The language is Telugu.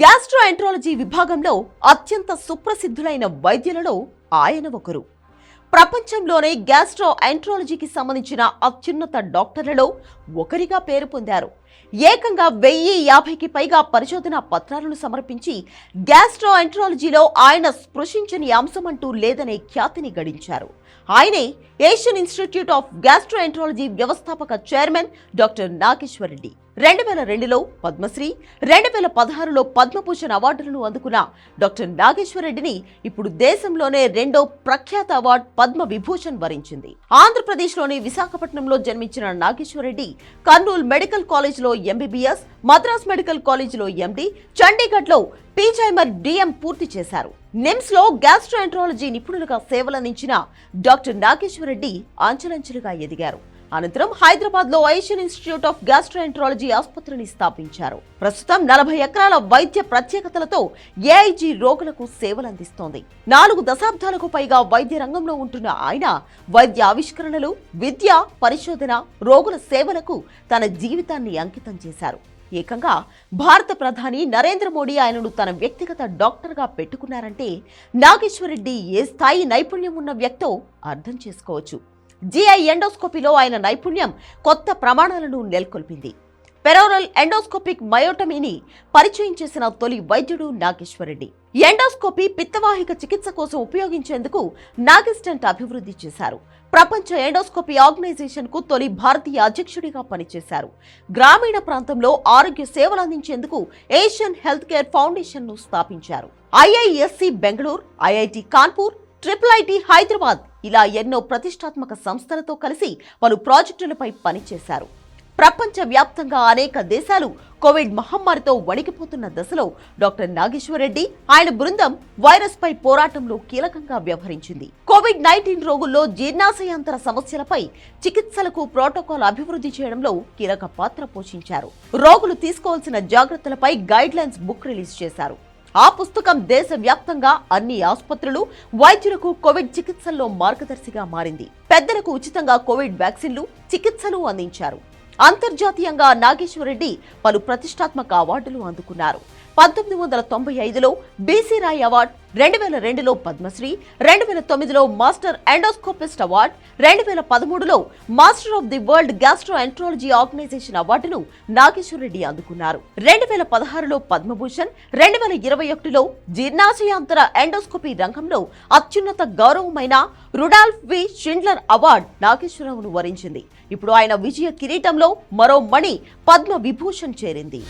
గ్యాస్ట్రోఎంట్రాలజీ విభాగంలో అత్యంత సుప్రసిద్ధులైన వైద్యులలో ఆయన ఒకరు. ప్రపంచంలోనే గ్యాస్ట్రో ఎంట్రాలజీకి సంబంధించిన అత్యున్నత డాక్టర్లలో ఒకరిగా పేరు పొందారు. ఏకంగా వెయ్యి యాభైకి పైగా పరిశోధన పత్రాలను సమర్పించి గ్యాస్ట్రో ఎంట్రాలజీలో ఆయన స్పృశించని అంశం అంటూ లేదనే ఖ్యాతిని గడించారు. ఆయనే Asian institute of gastroenterology వ్యవస్థాపక చైర్మన్ డాక్టర్ నాగేశ్వర్ రెడ్డి. రెండు వేల రెండులో పద్మశ్రీ రెండు వేల పదహారులో పద్మభూషణ్ అవార్డులను అందుకున్న డాక్టర్ నాగేశ్వరరెడ్డిని ఇప్పుడు దేశంలోనే రెండో ప్రఖ్యాత అవార్డు పద్మ విభూషణ్ వరించింది. ఆంధ్రప్రదేశ్లోని విశాఖపట్నంలో జన్మించిన నాగేశ్వరరెడ్డి కర్నూలు మెడికల్ కాలేజ్లో ఎంబీబీఎస్ మద్రాస్ మెడికల్ కాలేజ్లో ఎండి చండీగఢ్లో పీజైమర్ డిఎం పూర్తి చేశారు. నిమ్స్లో గ్యాస్ట్రోఎంట్రాలజీ నిపుణులుగా సేవలందించిన డాక్టర్ నాగేశ్వరరెడ్డి అంచెలంచెలుగా ఎదిగారు. అనంతరం హైదరాబాద్లో ఏషియన్ ఇన్స్టిట్యూట్ ఆఫ్ గ్యాస్ట్రోఎంట్రాలజీ ఆసుపత్రిని స్థాపించారు. ప్రస్తుతం నలభై ఎకరాల వైద్య ప్రత్యేకతలతో ఏఐజీ రోగులకు సేవలందిస్తోంది. నాలుగు దశాబ్దాలకు పైగా వైద్య రంగంలో ఉంటున్న ఆయన వైద్య ఆవిష్కరణలు విద్య పరిశోధన రోగుల సేవలకు తన జీవితాన్ని అంకితం చేశారు. ఏకంగా భారత ప్రధాని నరేంద్ర మోడీ ఆయనను తన వ్యక్తిగత డాక్టర్గా పెట్టుకున్నారంటే నాగేశ్వరరెడ్డి ఏ స్థాయి నైపుణ్యం ఉన్న వ్యక్తో అర్థం చేసుకోవచ్చు. జిఐ ఎండోస్కోపీలో ఆయన నైపుణ్యం కొత్త ప్రమాణాలను నెలకొల్పింది. పెరోరల్ ఎండోస్కోపిక్ మయోటమీని పరిచయం చేసిన తొలి వైద్యుడు నాగేశ్వరరెడ్డి. ఎండోస్కోపీ పిత్తవాహిక చికిత్స కోసం ఉపయోగించేందుకు నాగిస్టెంట్ అభివృద్ధి చేశారు. ప్రపంచ ఎండోస్కోపీ ఆర్గనైజేషన్కు తొలి భారతీయ అధ్యక్షుడిగా పనిచేశారు. గ్రామీణ ప్రాంతంలో ఆరోగ్య సేవలు అందించేందుకు ఏషియన్ హెల్త్ కేర్ ఫౌండేషన్ను స్థాపించారు. IISc Bengaluru IIT Kanpur triple IT Hyderabad ఇలా ఎన్నో ప్రతిష్టాత్మక సంస్థలతో కలిసి పలు ప్రాజెక్టులపై పనిచేశారు. ప్రపంచ వ్యాప్తంగా అనేక దేశాలు కోవిడ్ మహమ్మారితో వణికిపోతున్న దశలో డాక్టర్ నాగేశ్వరరెడ్డి ఆయన బృందం వైరస్ పై పోరాటంలో కీలకంగా వ్యవహరించింది. కోవిడ్ నైన్టీన్ రోగుల్లో జీర్ణాశయాంతర సమస్యలపై చికిత్సలకు ప్రోటోకాల్ అభివృద్ధి చేయడంలో కీలక పాత్ర పోషించారు. రోగులు తీసుకోవాల్సిన జాగ్రత్తలపై గైడ్ లైన్స్ బుక్ రిలీజ్ చేశారు. ఆ పుస్తకం దేశవ్యాప్తంగా అన్ని ఆసుపత్రులు వైద్యులకు కోవిడ్ చికిత్సల్లో మార్గదర్శిగా మారింది. పెద్దలకు ఉచితంగా కోవిడ్ వ్యాక్సిన్లు చికిత్సలు అందించారు. అంతర్జాతీయంగా నాగేశ్వరరెడ్డి పలు ప్రతిష్టాత్మక అవార్డులు అందుకున్నారు. పంతొమ్మిది వందల తొంభై ఐదులో బీసీ రాయ్ అవార్డు రెండు వేల రెండులో పద్మశ్రీ రెండు వేల తొమ్మిదిలో మాస్టర్ ఎండోస్కోపిస్ట్ అవార్డు రెండు వేల పదమూడులో master of the world gastroenterology organisation అవార్డును నాగేశ్వరరెడ్డి అందుకున్నారు. రెండు వేల పదహారులో పద్మభూషణ్ రెండు వేల ఇరవై ఒకటిలో జీర్ణాశయాంతర ఎండోస్కోపీ రంగంలో అత్యున్నత గౌరవమైన రుడాల్ఫ్ వి. షిండ్లర్ అవార్డు నాగేశ్వరరావును వరించింది. ఇప్పుడు ఆయన విజయ కిరీటంలో మరో మణి పద్మ విభూషణ్ చేరింది.